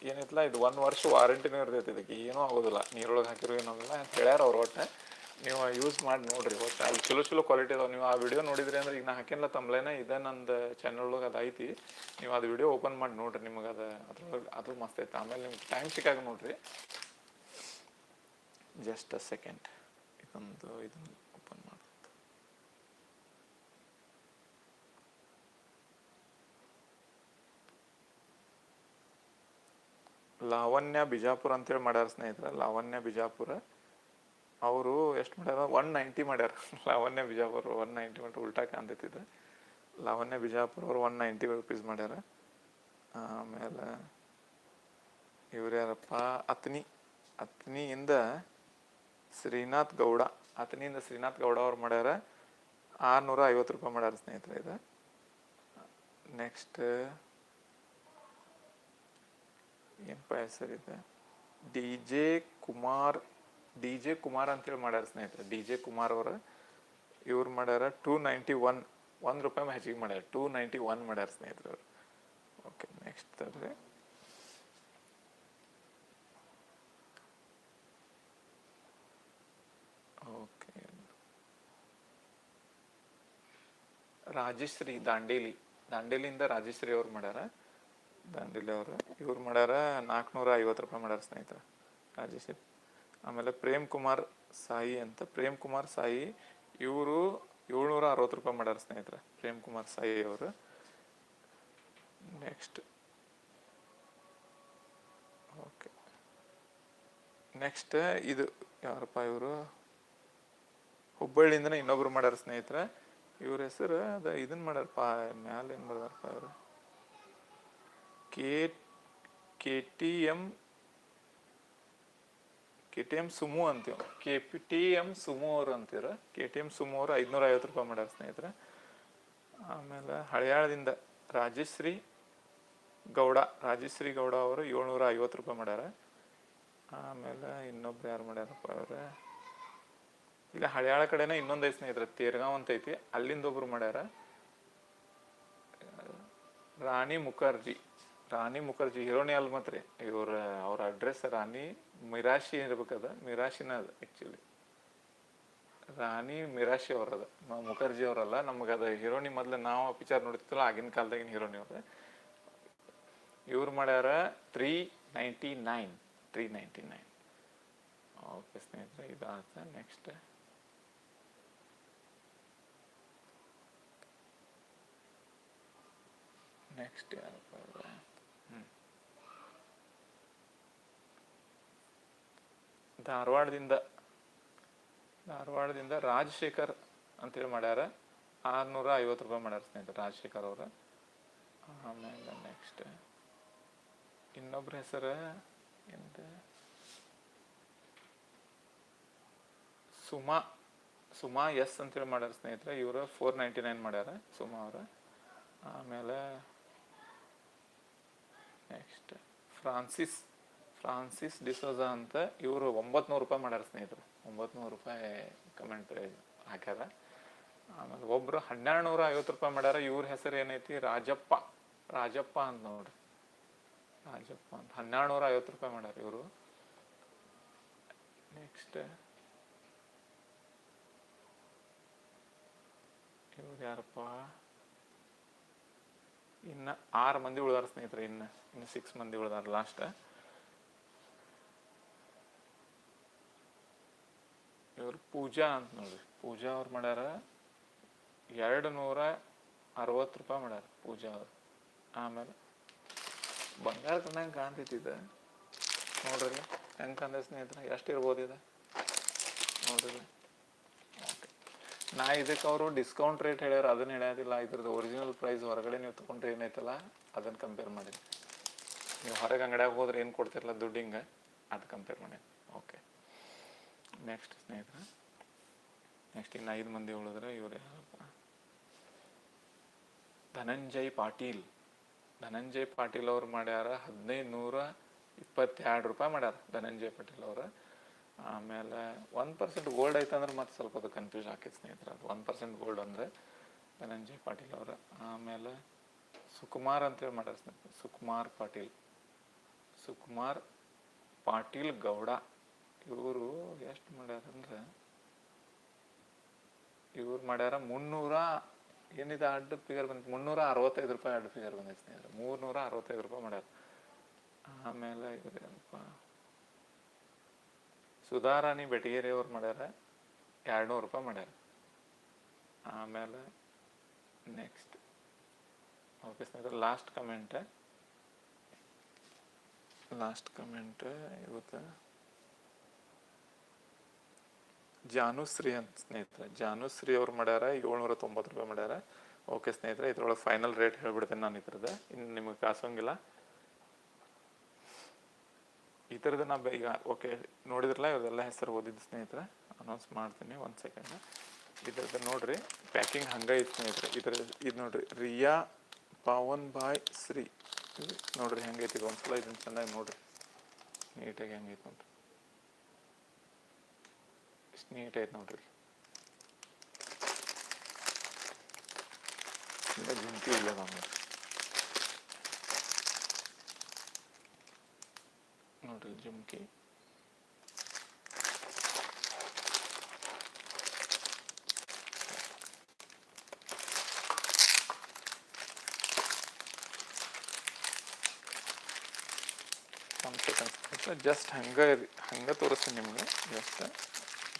S1: ಏನಿತ್ತಲ್ಲ ಇದು ಒಂದು ವರ್ಷ ವಾರಂಟಿನೂ ಇರ್ತೈತಿ, ಇದಕ್ಕೆ ಏನೂ ಆಗೋದಿಲ್ಲ. ನೀರೊಳಗೆ ಹಾಕಿರೋ ಏನೂ ಆಗಿಲ್ಲ ಅಂತ ಹೇಳ್ಯಾರ ಅವ್ರು ಒಟ್ಟು. ನೀವು ಯೂಸ್ ಮಾಡಿ ನೋಡ್ರಿ ಒಟ್ಟು. ಅಲ್ಲಿ ಚಲೋ ಚಲೋ ಕ್ವಾಲಿಟಿ ಅದಾವೆ. ನೀವು ಆ ವಿಡಿಯೋ ನೋಡಿದ್ರಿ ಅಂದ್ರೆ ಈಗ ನಾ ಹಾಕಿಲ್ಲ ತಮ್ಲೇನ ಇದೆ ನಂದು ಚಾನಲ್ ಒಳಗೆ ಅದು ಐತಿ. ನೀವು ಅದು ವಿಡಿಯೋ ಓಪನ್ ಮಾಡಿ ನೋಡ್ರಿ ನಿಮಗೆ ಅದು, ಅದ್ರೊಳಗೆ ಅದು ಮಸ್ತ್ ಐತೆ. ಆಮೇಲೆ ನಿಮ್ಗೆ ಟೈಮ್ ಸಿಕ್ಕಾಗ ನೋಡ್ರಿ. ಜಸ್ಟ್ ಅ ಸೆಕೆಂಡ್ ಇದೊಂದು ಇದನ್ನು ಓಪನ್ ಮಾಡಿ ಲಾವಣ್ಯ ಬಿಜಾಪುರ ಅಂತೇಳಿ ಮಾಡ್ಯಾರ ಸ್ನೇಹಿತರ, ಲಾವಣ್ಯ ಬಿಜಾಪುರ. ಅವರು ಎಷ್ಟು ಮಾಡ್ಯಾರ? ಒನ್ ನೈಂಟಿ ಮಾಡ್ಯಾರ. ಲಾವಣ್ಯ ಬಿಜಾಪುರ ಒನ್ ನೈಂಟಿ ಮಾಡ್ರೆ ಉಲ್ಟಾ ಕಾಣ್ತೈತಿದೆ ಲಾವಣ್ಯ ಬಿಜಾಪುರ ಅವ್ರು ಒನ್ ನೈಂಟಿ ರುಪೀಸ್ ಮಾಡ್ಯಾರ. ಆಮೇಲೆ ಇವ್ರು ಯಾರಪ್ಪ? ಅತ್ನಿ. ಅತ್ನಿಯಿಂದ ಶ್ರೀನಾಥ್ ಗೌಡ. ಅತ್ನಿಯಿಂದ ಶ್ರೀನಾಥ್ ಗೌಡ ಅವ್ರು ಮಾಡ್ಯಾರ. ಆರುನೂರ ಐವತ್ತು ರೂಪಾಯಿ ಮಾಡ್ಯಾರ ಸ್ನೇಹಿತರೆ ಇದು. ನೆಕ್ಸ್ಟ್ ಏನಪ್ಪ ಹೆಸರಿದೆ D J Kumar, D J Kumar ಅಂತೇಳಿ ಮಾಡ್ಯಾರ ಸ್ನೇಹಿತರೆ. ಡಿ ಜೆ ಕುಮಾರ್ ಅವರು ಇವ್ರು ಮಾಡ್ಯಾರ ಟೂ ನೈಂಟಿ ಒನ್ ಒಂದು ರೂಪಾಯಿ ಹೆಚ್ಚಿಗೆ ಮಾಡ್ಯಾರ. ಟೂ ನೈಂಟಿ ಒನ್ ಮಾಡ್ಯಾರ ಸ್ನೇಹಿತರೆ ಅವರು. ಓಕೆ ನೆಕ್ಸ್ಟ್ ತರ್ರಿ. ಓಕೆ. ರಾಜಶ್ರೀ ದಾಂಡೇಲಿ. ದಾಂಡೇಲಿಯಿಂದ ರಾಜಶ್ರೀ ಅವ್ರು ಮಾಡ್ಯಾರ. ದಾಂಡೇಲಿ ಅವರು. ಇವ್ರು ಮಾಡ್ಯಾರ ನಾಲ್ಕುನೂರ ಐವತ್ತು ರೂಪಾಯಿ ಮಾಡ್ಯಾರ ಸ್ನೇಹಿತರೆ, ರಾಜೇಶ್ ಆಮೇಲೆ ಪ್ರೇಮ್ ಕುಮಾರ್ ಸಾಯಿ ಅಂತ, ಪ್ರೇಮ್ ಕುಮಾರ್ ಸಾಯಿ ಇವರು ಏಳ್ನೂರ ಅರವತ್ತು ರೂಪಾಯಿ ಮಾಡ್ಯಾರ ಸ್ನೇಹಿತರೆ, ಪ್ರೇಮ್ ಕುಮಾರ್ ಸಾಯಿ ಅವರು. ನೆಕ್ಸ್ಟ್ ಓಕೆ ನೆಕ್ಸ್ಟ್ ಇದು ಯಾರಪ್ಪ ಇವರು? ಹುಬ್ಬಳ್ಳಿಯಿಂದನೇ ಇನ್ನೊಬ್ರು ಮಾಡ್ಯಾರ ಸ್ನೇಹಿತರೆ, ಇವ್ರ ಹೆಸರು ಅದ ಇದನ್ನ ಮಾಡ್ಯಾರಪ್ಪ, ಮ್ಯಾಲ ಏನು ಬರ್ದಾರಪ್ಪ ಇವರು? K K T M K T M ಸುಮು ಅಂತೀವಿ. ಕೆ ಪಿ ಟಿ ಎಂ ಸುಮು ಅವರು ಅಂತೀರ. ಕೆ ಟಿ ಎಂ ಸುಮು ಅವರು ಐದುನೂರ ಐವತ್ತು ರೂಪಾಯಿ ಮಾಡ್ಯಾರ ಸ್ನೇಹಿತರೆ. ಆಮೇಲೆ ಹಳಿಯಾಳದಿಂದ ರಾಜಶ್ರೀ ಗೌಡ ರಾಜಶ್ರೀ ಗೌಡ ಅವರು ಏಳ್ನೂರ ಐವತ್ತು ರೂಪಾಯಿ ಮಾಡ್ಯಾರ. ಆಮೇಲೆ ಇನ್ನೊಬ್ರು ಯಾರು ಮಾಡ್ಯಾರಪ್ಪ ಅವ್ರೆ? ಇಲ್ಲ ಹಳಿಯಾಳ ಕಡೆನೇ ಇನ್ನೊಂದು ಐತಿ ಸ್ನೇಹಿತರೆ, ತೇರ್ಗಾಂವ್ ಅಂತ ಐತಿ. ಅಲ್ಲಿಂದ ಒಬ್ರು ಮಾಡ್ಯಾರ. ರಾಣಿ ಮುಖರ್ಜಿ. ರಾಣಿ ಮುಖರ್ಜಿ ಹೀರೋನಿ ಅಲ್ ಮಾತ್ರ. ಇವರ, ಅವ್ರ ಅಡ್ರೆಸ್ ರಾಣಿ ಮಿರಾಶಿ ಇರ್ಬೇಕದ. ಮಿರಾಶಿನ ಅದ ಆ್ಯಕ್ಚುಲಿ ರಾಣಿ ಮಿರಾಶಿ ಅವ್ರದ. ನಾವು ಮುಖರ್ಜಿ ಅವರಲ್ಲ. ನಮ್ಗೆ ಅದು ಹೀರೋನಿ ಮೊದ್ಲು ನಾವು ಪಿಕ್ಚರ್ ನೋಡ್ತಿತ್ತಲ್ಲ ಆಗಿನ ಕಾಲದಾಗಿನ ಹೀರೋನಿ ಅವ್ರ. ಇವ್ರು ಮಾಡ್ಯಾರ three ninety nine three ninety nine okay ಸ್ನೇಹಿತರೆ ಇದಾದ ನೆಕ್ಸ್ಟ್ ನೆಕ್ಸ್ಟ್ ಯಾರಪ್ಪ ಇವ್ರು? ಹ್ಮ್. ಧಾರವಾಡದಿಂದ ಧಾರವಾಡದಿಂದ ರಾಜಶೇಖರ್ ಅಂತೇಳಿ ಮಾಡ್ಯಾರ. ಆರುನೂರ ಐವತ್ತು ರೂಪಾಯಿ ಮಾಡ್ಯಾರ ಸ್ನೇಹಿತರೆ ರಾಜಶೇಖರ್ ಅವರು. ಆಮೇಲೆ ನೆಕ್ಸ್ಟ್ ಇನ್ನೊಬ್ರ ಹೆಸರು ಎಂತ? ಸುಮಾ ಸುಮಾ ಎಸ್ ಅಂತೇಳಿ ಮಾಡ್ಯಾರ ಸ್ನೇಹಿತರೆ. ಇವರು ಫೋರ್ ನೈಂಟಿ ನೈನ್ ಮಾಡ್ಯಾರ ಸುಮಾ ಅವರು. ಆಮೇಲೆ ನೆಕ್ಸ್ಟ್ ಫ್ರಾನ್ಸಿಸ್ ಫ್ರಾನ್ಸಿಸ್ ಡಿಸೋಜಾ ಅಂತ ಇವರು ಒಂಬತ್ನೂರು ರೂಪಾಯಿ ಮಾಡ್ಯಾರ ಸ್ನೇಹಿತರು. ಒಂಬತ್ನೂರು ರೂಪಾಯಿ ಕಮೆಂಟ್ ಹಾಕ್ಯಾರ. ಆಮೇಲೆ ಒಬ್ರು ಹನ್ನೆರಡು ನೂರ ಐವತ್ತು ರೂಪಾಯಿ ಮಾಡ್ಯಾರ. ಇವ್ರ ಹೆಸರು ಏನೈತಿ? ರಾಜಪ್ಪ. ರಾಜಪ್ಪ ಅಂತ ನೋಡ್ರಿ. ರಾಜಪ್ಪ ಅಂತ. ಹನ್ನೆರಡು ನೂರ ಐವತ್ತು ರೂಪಾಯಿ ಮಾಡ್ಯಾರ ಇವರು. ನೆಕ್ಸ್ಟ್ ಇವ್ರ ಇವ್ರು ಯಾರಪ್ಪ? ಇನ್ನು ಆರು ಮಂದಿ ಉಳ್ದಾರ ಸ್ನೇಹಿತರೆ, ಇನ್ನು. ಇನ್ನು ಸಿಕ್ಸ್ ಮಂದಿ ಉಳ್ದಾರ ಲಾಸ್ಟ್ ಇವ್ರು ಪೂಜಾ ಅಂತ ನೋಡ್ರಿ. ಪೂಜಾ ಅವ್ರು ಮಾಡ್ಯಾರ ಎರಡು ನೂರ ಅರವತ್ತು ರೂಪಾಯಿ ಮಾಡ್ಯಾರ ಪೂಜಾ ಅವ್ರು. ಆಮೇಲೆ ಬಂಗಾರ ಕಂಡಂಗೆ ಇದು. ನೋಡ್ರಿ ಹೆಂಗೆ ಕಂದ ಸ್ನೇಹಿತರೆ, ಎಷ್ಟು ಇರ್ಬೋದು ಇದು? ನೋಡ್ರಿ ಓಕೆ. ನಾ ಇದಕ್ಕೆ ಅವರು ಡಿಸ್ಕೌಂಟ್ ರೇಟ್ ಹೇಳ್ಯಾರ, ಅದನ್ನ ಹೇಳ್ಯಾದಿಲ್ಲ. ಇದ್ರದ್ದು ಒರಿಜಿನಲ್ ಪ್ರೈಸ್ ಹೊರಗಡೆ ನೀವು ತೊಗೊಂಡ್ರೆ ಏನೈತಲ್ಲ, ಅದನ್ನು ಕಂಪೇರ್ ಮಾಡಿ. ನೀವು ಹೊರಗೆ ಅಂಗಡಿಯಾಗ ಹೋದ್ರೆ ಏನು ಕೊಡ್ತಿರಲ್ಲ ದುಡ್ಡು ಹಿಂಗೆ, ಅದು ಕಂಪೇರ್ ಮಾಡಿ. ಓಕೆ. ನೆಕ್ಸ್ಟ್ ಸ್ನೇಹಿತರೆ. ನೆಕ್ಸ್ಟ್ ಇನ್ನು ಐದು ಮಂದಿ ಉಳಿದ್ರೆ ಇವ್ರು ಯಾರಪ್ಪ? ಧನಂಜಯ್ ಪಾಟೀಲ್. ಧನಂಜಯ್ ಪಾಟೀಲ್ ಅವ್ರು ಮಾಡ್ಯಾರ ಹದಿನೈದು ನೂರ ಇಪ್ಪತ್ತೆರಡು ರೂಪಾಯಿ ಮಾಡ್ಯಾರ ಧನಂಜಯ್ ಪಾಟೀಲ್ ಅವ್ರು. ಆಮೇಲೆ ಒನ್ ಪರ್ಸೆಂಟ್ ಗೋಲ್ಡ್ ಐತಂದ್ರೆ ಮತ್ತೆ ಸ್ವಲ್ಪ ಅದು ಕನ್ಫ್ಯೂಸ್ ಆಕೈತೆ ಸ್ನೇಹಿತರೆ. ಅದು ಒನ್ ಪರ್ಸೆಂಟ್ ಗೋಲ್ಡ್ ಅಂದರೆ ಧನಂಜಯ್ ಪಾಟೀಲ್ ಅವ್ರು. ಆಮೇಲೆ ಸುಕುಮಾರ್ ಅಂತೇಳಿ ಮಾಡ್ಯಾರ ಸ್ನೇಹಿತರೆ. ಸುಕುಮಾರ್ ಪಾಟೀಲ್. ಸುಕುಮಾರ್ ಪಾಟೀಲ್ ಗೌಡ. ಇವರು ಎಷ್ಟು ಮಾಡ್ಯಾರ ಅಂದ್ರೆ ಇವ್ರು ಮಾಡ್ಯಾರ ಮುನ್ನೂರ ಏನಿದೆ ಅಡ್ಡ ಫಿಗರ್ ಬಂದಿತ್ತು ಮುನ್ನೂರ ಅರವತ್ತೈದು ರೂಪಾಯಿ ಅಡ್ಡ ಫಿಗರ್ ಬಂದೈತೆ ಸ್ನೇಹಿತರೆ. ಮೂರ್ನೂರ ಅರವತ್ತೈದು ರೂಪಾಯಿ ಮಾಡ್ಯಾರ. ಆಮೇಲೆ ಇವ್ರೇನಪ್ಪ ಸುಧಾರಾಣಿ ಬೆಟಗೇರಿ ಅವ್ರು ಮಾಡ್ಯಾರ, ಎರಡ್ನೂರು ರೂಪಾಯಿ ಮಾಡ್ಯಾರ. ಆಮೇಲೆ ನೆಕ್ಸ್ಟ್ ಓಕೆ ಸ್ನೇಹಿತರೆ ಲಾಸ್ಟ್ ಕಮೆಂಟ್ ಲಾಸ್ಟ್ ಕಮೆಂಟ್ ಇವತ್ತು ಜಾನುಶ್ರೀ ಅಂತ ಸ್ನೇಹಿತರೆ. ಜಾನುಶ್ರೀ ಅವ್ರು ಮಾಡ್ಯಾರ ಏಳ್ನೂರ ತೊಂಬತ್ತು ರೂಪಾಯಿ ಮಾಡ್ಯಾರ. ಓಕೆ ಸ್ನೇಹಿತರೆ, ಇದ್ರೊಳಗೆ ಫೈನಲ್ ರೇಟ್ ಹೇಳ್ಬಿಡ್ತೇನೆ ನಾನು ಇದ್ರದ್ದು ಇನ್ನು ನಿಮಗೆ ಕಾಸಂಗಿಲ್ಲ. ಈ ಥರದ ನಾ ಈಗ ಓಕೆ ನೋಡಿದ್ರಲ್ಲ ಇವೆಲ್ಲ ಹೆಸರು ಓದಿದ್ದು ಸ್ನೇಹಿತರೆ. ಅನೌನ್ಸ್ ಮಾಡ್ತೀನಿ ಒಂದು ಸೆಕೆಂಡ್ ಇದ್ರದ್ದು ನೋಡ್ರಿ ಪ್ಯಾಕಿಂಗ್ ಹಂಗೆ ಐತೆ ಸ್ನೇಹಿತರೆ. ಇದ್ರ ಇದು ನೋಡ್ರಿ, ರಿಯಾ ಪಾವನ್ ಬಾಯ್ ಶ್ರೀ. ನೋಡ್ರಿ ಹೆಂಗೈತಿ ಇದು ಒಂದ್ಸಲ ಇದನ್ನ ಚೆನ್ನಾಗಿ ನೋಡ್ರಿ. ನೀಟಾಗಿ ಹೆಂಗೈತೆ ನೋಡ್ರಿ. ಇಷ್ಟು ನೀಟ್ ಐತೆ ನೋಡ್ರಿ ಇಲ್ಲ ಜುಂಕಿ ಇಲ್ಲ ನೋಡ್ರಿ ನೋಡ್ರಿ ಜುಮ್ಕಿ ಒಂದು ಸೆಕೆಂಡ್ ಜಸ್ಟ್ ಹಂಗೆ ಹಂಗೆ ತೋರಿಸ್ತೀನಿ ನಿಮ್ಗೆ ಜಸ್ಟ್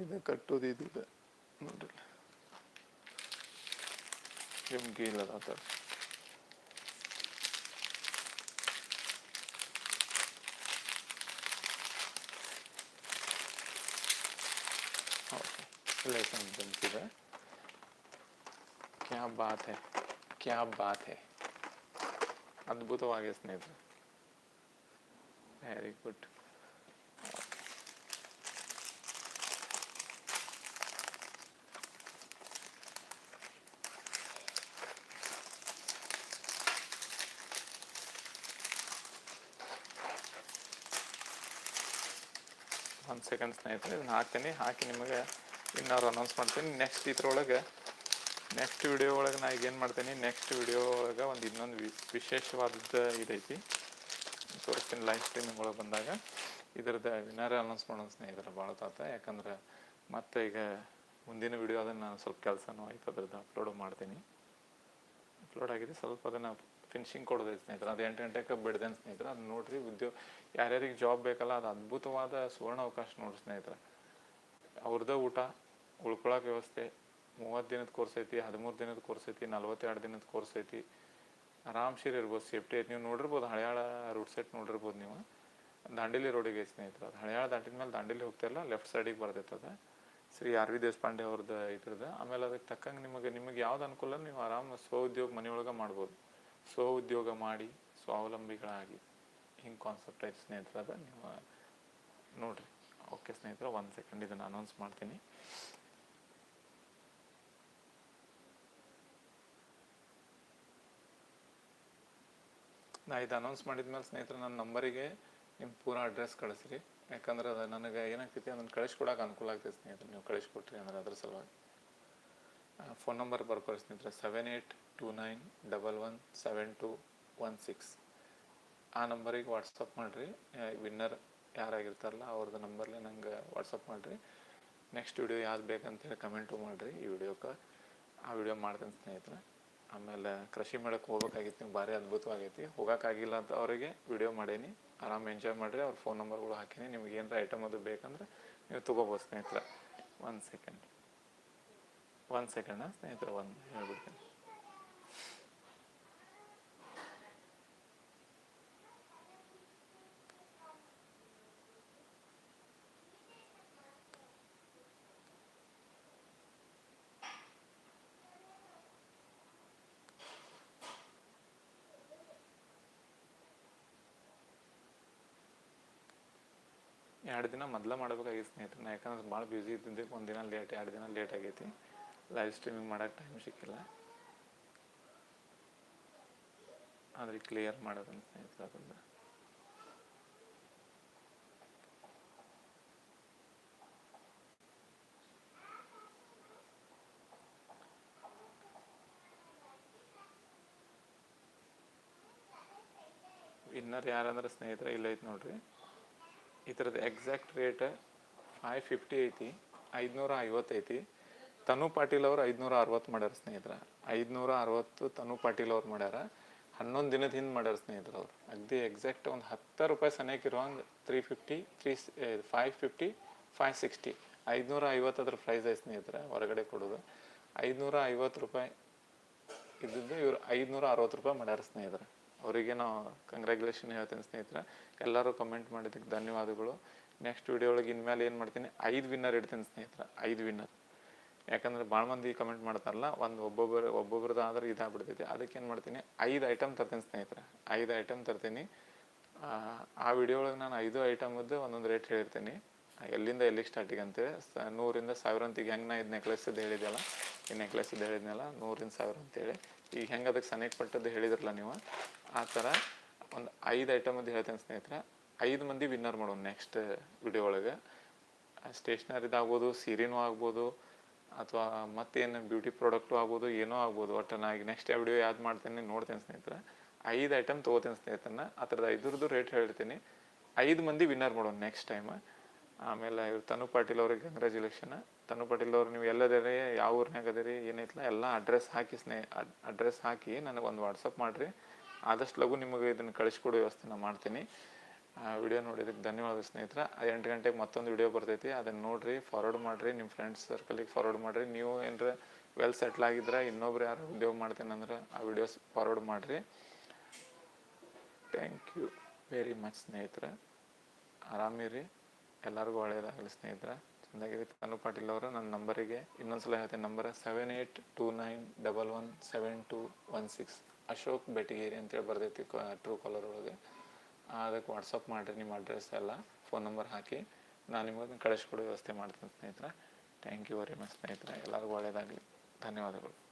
S1: ಇದು ಕಟ್ಟೋದು ಇದು ಇದೆ ನೋಡ್ರಿ ಜುಮ್ಕಿ ಇಲ್ಲದ ಆ ಥರ ಓಕೆ ಲೇಸನ್ ಬಂತಿದೆ ಕ್ಯಾ ಬಾತ್ ಹೈ ಕ್ಯಾ ಬಾತ್ ಹೈ ಅದ್ಭುತವಾಗಿದೆ ಸ್ನೇಹಿತರೆ ವೆರಿ ಗುಡ್ ಒಂದು ಸೆಕೆಂಡ್ ಸ್ನೇಹಿತರೆ, ಇದನ್ನು ಹಾಕ್ತೀನಿ. ಹಾಕಿ ನಿಮಗೆ ಇನ್ನಾರು ಅನೌನ್ಸ್ ಮಾಡ್ತೀನಿ. ನೆಕ್ಸ್ಟ್ ಇದ್ರೊಳಗೆ ನೆಕ್ಸ್ಟ್ ವಿಡಿಯೋ ಒಳಗೆ ನಾ ಈಗ ಏನು ಮಾಡ್ತೀನಿ? ನೆಕ್ಸ್ಟ್ ವಿಡಿಯೋ ಒಳಗೆ ಒಂದು ಇನ್ನೊಂದು ವಿಶೇಷವಾದದ್ದು ಇದೈತಿ. ತೋರಿಸ್ತೀನಿ ಲೈವ್ ಸ್ಟ್ರೀಮಿಂಗ್ ಒಳಗೆ ಬಂದಾಗ. ಇದ್ರದ್ದು ವಿನ್ನರ್ ಅನೌನ್ಸ್ ಮಾಡೋ ಸ್ನೇಹಿತರೆ ಭಾಳ ತಾತ. ಯಾಕಂದ್ರೆ ಮತ್ತೆ ಈಗ ಮುಂದಿನ ವಿಡಿಯೋ ಅದನ್ನು ನಾನು ಸ್ವಲ್ಪ ಕೆಲಸನೂ ಆಯ್ತು. ಅದ್ರದ್ದು ಅಪ್ಲೋಡ್ ಮಾಡ್ತೀನಿ. ಅಪ್ಲೋಡ್ ಆಗಿದೆ. ಸ್ವಲ್ಪ ಅದನ್ನು ಫಿನಿಶಿಂಗ್ ಕೊಡೋದು ಸ್ನೇಹಿತರೆ, ಅದು ಎಂಟು ಗಂಟೆಗೆ ಬಿಡದೆ ಸ್ನೇಹಿತರೆ, ಅದು ನೋಡ್ರಿ ಉದ್ಯೋಗ ಯಾರ್ಯಾರಿಗೆ ಜಾಬ್ ಬೇಕಲ್ಲ, ಅದು ಅದ್ಭುತವಾದ ಸುವರ್ಣ ಅವಕಾಶ ನೋಡ್ರಿ ಸ್ನೇಹಿತರೆ. ಅವ್ರದ್ದೇ ಊಟ ಉಳ್ಕೊಳಕ್ಕೆ ವ್ಯವಸ್ಥೆ, ಮೂವತ್ತು ದಿನದ ಕೋರ್ಸ್ ಐತಿ, ಹದಿಮೂರು ದಿನದ ಕೋರ್ಸ್ ಐತಿ, ನಲ್ವತ್ತೆರಡು ದಿನದ ಕೋರ್ಸ್ ಐತಿ ಆರಾಮ್ಶೀರ್ ಇರ್ಬೋದು ಸೇಫ್ಟಿ ಐತಿ. ನೀವು ನೋಡಿರ್ಬೋದು, ಹಳೆಯಾಳ ರೂಟ್ ಸೆಟ್ ನೋಡಿರ್ಬೋದು ನೀವು. ದಾಂಡೇಲಿ ರೋಡಿಗೆ ಸ್ನೇಹಿತರೆ, ಅದು ಹಳೆಯಾಳ ದಾಟಿದ ಮೇಲೆ ದಾಂಡೇಲಿ ಹೋಗ್ತಿರಲ್ಲ ಲೆಫ್ಟ್ ಸೈಡಿಗೆ ಬರ್ತೈತದ ಶ್ರೀ ಆರ್ ವಿ ದೇಶಪಾಂಡೆ ಅವ್ರದ್ದು ಇದ್ರದ್ದು. ಆಮೇಲೆ ಅದಕ್ಕೆ ತಕ್ಕಂಗೆ ನಿಮಗೆ ನಿಮಗೆ ಯಾವ್ದು ಅನುಕೂಲ, ನೀವು ಆರಾಮ ಸ್ವ ಉದ್ಯೋಗ ಮನೆಯೊಳಗೆ ಮಾಡ್ಬೋದು. ಸ್ವ ಉದ್ಯೋಗ ಮಾಡಿ, ಸ್ವಾವಲಂಬಿಗಳಾಗಿ. ಹಿಂಗೆ ಕಾನ್ಸೆಪ್ಟ್ ಐತೆ ಸ್ನೇಹಿತರೆ ಅದ. ನೀವು ನೋಡ್ರಿ. ಓಕೆ ಸ್ನೇಹಿತರೆ ಒನ್ ಸೆಕೆಂಡ್ ಇದನ್ನು ಅನೌನ್ಸ್ ಮಾಡ್ತೀನಿ. ನಾ ಇದು ಅನೌನ್ಸ್ ಮಾಡಿದ್ಮೇಲೆ ಸ್ನೇಹಿತರೆ ನನ್ನ ನಂಬರಿಗೆ ನಿಮ್ಮ ಪೂರ ಅಡ್ರೆಸ್ ಕಳಿಸ್ರಿ. ಯಾಕಂದ್ರೆ ಅದು ನನಗೆ ಏನಾಗ್ತೈತಿ ಅದನ್ನು ಕಳಿಸ್ಕೊಡಕ್ಕೆ ಅನುಕೂಲ ಆಗ್ತೈತೆ ಸ್ನೇಹಿತರೆ. ನೀವು ಕಳಿಸ್ಕೊಟ್ರಿ ಅಂದ್ರೆ ಅದ್ರ ಸಲುವಾಗಿ. ಫೋನ್ ನಂಬರ್ ಬರ್ಕೊಳ್ಳಿ ಸ್ನೇಹಿತರೆ. Seven eight two nine double one seven two one six. ಆ ನಂಬರಿಗೆ ವಾಟ್ಸಪ್ ಮಾಡಿರಿ. ವಿನ್ನರ್ ಯಾರಾಗಿರ್ತಾರಲ್ಲ, ಅವ್ರದ್ದು ನಂಬರ್ಲೆ ನಂಗೆ ವಾಟ್ಸಪ್ ಮಾಡಿರಿ. ನೆಕ್ಸ್ಟ್ ವಿಡಿಯೋ ಯಾವ್ದು ಬೇಕಂತೇಳಿ ಕಮೆಂಟು ಮಾಡಿರಿ ಈ ವಿಡಿಯೋಕ್ಕೆ ಆ ವಿಡಿಯೋ ಮಾಡ್ತೀನಿ ಸ್ನೇಹಿತರೆ. ಆಮೇಲೆ ಕೃಷಿ ಮೇಳಕ್ಕೆ ಹೋಗ್ಬೇಕಾಗಿತ್ತು ನೀವು ಭಾರಿ ಅದ್ಭುತವಾಗೈತಿ. ಹೋಗೋಕ್ಕಾಗಿಲ್ಲ ಅಂತ ಅವರಿಗೆ ವಿಡಿಯೋ ಮಾಡೀನಿ. ಆರಾಮ್ ಎಂಜಾಯ್ ಮಾಡಿರಿ. ಅವ್ರ ಫೋನ್ ನಂಬರ್ಗಳು ಹಾಕೀನಿ. ನಿಮ್ಗೆ ಏನಾರ ಐಟಮ್ ಅದು ಬೇಕಂದ್ರೆ ನೀವು ತೊಗೋಬೋದು ಸ್ನೇಹಿತರೆ. ಒಂದು ಸೆಕೆಂಡ್. ಒಂದು ಸೆಕೆಂಡ್ ಸ್ನೇಹಿತರೆ? ಒಂದು ಹೇಳ್ಬಿಡ್ತೀನಿ. ಎರಡು ದಿನ ಮೊದಲ ಮಾಡ್ಬೇಕಾಗಿತ್ತು ಸ್ನೇಹಿತರೆ ನಾ ಯಾಕಂದ್ರೆ ಭಾಳ ಬ್ಯುಸಿ ಇದ್ದಿದ್ದೆ. ಒಂದು ದಿನ ಲೇಟ್ ಎರಡು ದಿನ ಲೇಟ್ ಆಗೈತಿ. ಲೈವ್ ಸ್ಟ್ರೀಮಿಂಗ್ ಮಾಡೋಕೆ ಟೈಮ್ ಸಿಕ್ಕಿಲ್ಲ. ಆದ್ರೆ ಕ್ಲಿಯರ್ ಮಾಡೋದನ್ನ ಸ್ನೇಹಿತರೆ ಅದನ್ನು ಇನ್ನರ್ ಯಾರಂದ್ರೆ ಸ್ನೇಹಿತರೆ, ಇಲ್ಲ ಐತೆ ನೋಡ್ರಿ. ಈ ಥರದ್ದು ಎಕ್ಸಾಕ್ಟ್ ರೇಟ್ ಫೈವ್ ಫಿಫ್ಟಿ ಐತಿ ಐದುನೂರ ಐವತ್ತು ಐತಿ. ತನು ಪಾಟೀಲ್ ಅವರು ಐದುನೂರ ಅರವತ್ತು ಮಾಡ್ಯಾರ ಸ್ನೇಹಿತರ. ಐದುನೂರ ಅರವತ್ತು ತನು ಪಾಟೀಲ್ ಅವ್ರು ಮಾಡ್ಯಾರ. ಹನ್ನೊಂದು ದಿನದ ಹಿಂದೆ ಮಾಡ್ಯಾರ ಸ್ನೇಹಿತರು ಅವ್ರು. ಅಗ್ದಿ ಎಕ್ಸಾಕ್ಟ್ ಒಂದು ಹತ್ತು ರೂಪಾಯಿ ಸನೇಕ್ ಇರುವಂಗೆ three fifty three five fifty five sixty ಐದುನೂರ ಐವತ್ತು ಅದ್ರ ಪ್ರೈಸ್ ಐತೆ ಸ್ನೇಹಿತರೆ ಹೊರಗಡೆ ಕೊಡೋದು. ಐದುನೂರ ಐವತ್ತು ರೂಪಾಯಿ ಇದ್ದಿದ್ದು ಇವ್ರು ಐದುನೂರ ಅರವತ್ತು ರೂಪಾಯಿ ಮಾಡ್ಯಾರ ಸ್ನೇಹಿತರೆ. ಅವರಿಗೆ ನಾವು ಕಂಗ್ರ್ಯಾಚುಲೇಷನ್ ಹೇಳ್ತೇನೆ ಸ್ನೇಹಿತರೆ. ಎಲ್ಲರೂ ಕಮೆಂಟ್ ಮಾಡಿದ್ದಕ್ಕೆ ಧನ್ಯವಾದಗಳು. ನೆಕ್ಸ್ಟ್ ವಿಡಿಯೋ ಒಳಗೆ ಇನ್ಮೇಲೆ ಏನು ಮಾಡ್ತೀನಿ? ಐದು ವಿನ್ನರ್ ಇಡ್ತೀನಿ ಸ್ನೇಹಿತರೆ. ಐದು ವಿನ್ನರ್ ಯಾಕಂದ್ರೆ ಭಾಳ ಮಂದಿ ಕಮೆಂಟ್ ಮಾಡ್ತಾರಲ್ಲ ಒಂದು ಒಬ್ಬೊಬ್ಬರು ಒಬ್ಬೊಬ್ರದ್ದು ಆದ್ರೆ ಇದಾಗ್ಬಿಡ್ತೈತಿ. ಅದಕ್ಕೆ ಏನು ಮಾಡ್ತೀನಿ? ಐದು ಐಟಮ್ ತರ್ತೀನಿ ಸ್ನೇಹಿತರೆ. ಐದು ಐಟಮ್ ತರ್ತೀನಿ. ಆ, ವಿಡಿಯೋ ಒಳಗೆ ನಾನು ಐದು ಐಟಮ್ದು ಒಂದೊಂದು ರೇಟ್ ಹೇಳಿರ್ತೀನಿ. ಎಲ್ಲಿಂದ ಎಲ್ಲಿಗೆ ಸ್ಟಾರ್ಟಿಗೆ ಅಂತೇಳಿ ಸ ನೂರಿಂದ ಸಾವಿರ ಅಂತ ಈಗ ಹೆಂಗೆ ನಾ ಇದು ನೆಕ್ಲೆಸ್ದು ಹೇಳಿದ್ಯಲ್ಲ? ಈ ನೆಕ್ಲೆಸ್ದು ಹೇಳಿದ್ನಲ್ಲ ನೂರಿಂದ ಸಾವಿರ ಅಂತೇಳಿ. ಈಗ ಹೆಂಗೆ ಅದಕ್ಕೆ ಸನೇಕ್ ಪಟ್ಟದ್ದು ಹೇಳಿದ್ರಲ್ಲ ನೀವು? ಆ ಥರ ಒಂದು ಐದು ಐಟಮ್ ಅಂತ ಹೇಳ್ತೇನೆ ಸ್ನೇಹಿತರೆ. ಐದು ಮಂದಿ ವಿನ್ನರ್ ಮಾಡೋಣ ನೆಕ್ಸ್ಟ್ ವಿಡಿಯೋ ಒಳಗೆ. ಸ್ಟೇಷ್ನರಿದು ಆಗ್ಬೋದು ಸೀರೆನೂ ಆಗ್ಬೋದು, ಅಥವಾ ಮತ್ತೇನು ಬ್ಯೂಟಿ ಪ್ರಾಡಕ್ಟು ಆಗ್ಬೋದು, ಏನೋ ಆಗ್ಬೋದು. ಒಟ್ಟು ನಾ ಈಗ ನೆಕ್ಸ್ಟ್ ವಿಡಿಯೋ ಯಾವ್ದು ಮಾಡ್ತೇನೆ ನೋಡ್ತೇನೆ ಸ್ನೇಹಿತರೆ. ಐದು ಐಟಮ್ ತೊಗೋತೇನೆ ಸ್ನೇಹಿತರನ್ನ. ಆ ಥರದ ಐದ್ರದ್ದು ರೇಟ್ ಹೇಳ್ತೀನಿ. ಐದು ಮಂದಿ ವಿನ್ನರ್ ಮಾಡೋಣ ನೆಕ್ಸ್ಟ್ ಟೈಮ್ ಆಮೇಲೆ ಇವ್ರು ತನು ಪಾಟೀಲ್ ಅವ್ರಿಗೆ ಕಂಗ್ರ್ಯಾಚುಲೇಷನ್ ತನು ಪಾಟೀಲ್ ಅವ್ರು ನೀವು ಎಲ್ಲದಿರಿ, ಯಾವ ಊರ್ನಾಗ ರೀ ಏನೈತಲ್ಲ ಎಲ್ಲ ಅಡ್ರೆಸ್ ಹಾಕಿ ಸ್ನೇಹ ಅಡ್ರೆಸ್ ಹಾಕಿ ನನಗೆ ಒಂದು ವಾಟ್ಸಪ್ ಮಾಡಿರಿ. ಆದಷ್ಟು ಲಘು ನಿಮಗೆ ಇದನ್ನು ಕಳಿಸ್ಕೊಡೋ ವ್ಯವಸ್ಥೆ ನಾನು ಮಾಡ್ತೀನಿ ವಿಡಿಯೋ ನೋಡಿದ್ದಕ್ಕೆ ಧನ್ಯವಾದ ಸ್ನೇಹಿತರ. ಎಂಟು ಗಂಟೆಗೆ ಮತ್ತೊಂದು ವಿಡಿಯೋ ಬರ್ತೈತಿ. ಅದನ್ನು ನೋಡಿರಿ ಫಾರ್ವರ್ಡ್ ಮಾಡಿರಿ, ನಿಮ್ಮ ಫ್ರೆಂಡ್ಸ್ ಸರ್ಕಲಿಗೆ ಫಾರ್ವರ್ಡ್ ಮಾಡಿರಿ. ನೀವು ಏನರ ವೆಲ್ ಸೆಟ್ಲ್ ಆಗಿದ್ರೆ, ಇನ್ನೊಬ್ರು ಯಾರು ಉದ್ಯೋಗ ಮಾಡ್ತೇನೆ ಅಂದ್ರೆ ಆ ವಿಡಿಯೋಸ್ ಫಾರ್ವರ್ಡ್ ಮಾಡಿರಿ. ಥ್ಯಾಂಕ್ ಯು ವೆರಿ ಮಚ್ ಸ್ನೇಹಿತರೆ. ಆರಾಮಿರಿ ಎಲ್ಲರಿಗೂ ಒಳ್ಳೆಯದಾಗಲಿ ಸ್ನೇಹಿತರೆ. ಚೆನ್ನಾಗಿರಿ ತನು ಪಾಟೀಲ್ ಅವರು, ನನ್ನ ನಂಬರಿಗೆ ಇನ್ನೊಂದ್ಸಲ ಹೇಳ್ತೀನಿ. Number seven eight two nine double one seven two one six Ashok Betageri ಅಂತೇಳಿ ಬರ್ತೈತಿ ಟ್ರೂ ಕಾಲರ್ ಒಳಗೆ. ಅದಕ್ಕೆ ವಾಟ್ಸಪ್ ಮಾಡಿರಿ, ನಿಮ್ಮ ಅಡ್ರೆಸ್ ಎಲ್ಲ ಫೋನ್ ನಂಬರ್ ಹಾಕಿ, ನಾನು ನಿಮಗೆ ಕಳಿಸ್ಕೊಡೋ ವ್ಯವಸ್ಥೆ ಮಾಡ್ತೀನಿ ಸ್ನೇಹಿತರೆ. ಥ್ಯಾಂಕ್ ಯು ವೆರಿ ಮಚ್ ಸ್ನೇಹಿತರೆ. ಎಲ್ಲರಿಗೂ ಒಳ್ಳೆಯದಾಗಲಿ ಧನ್ಯವಾದಗಳು.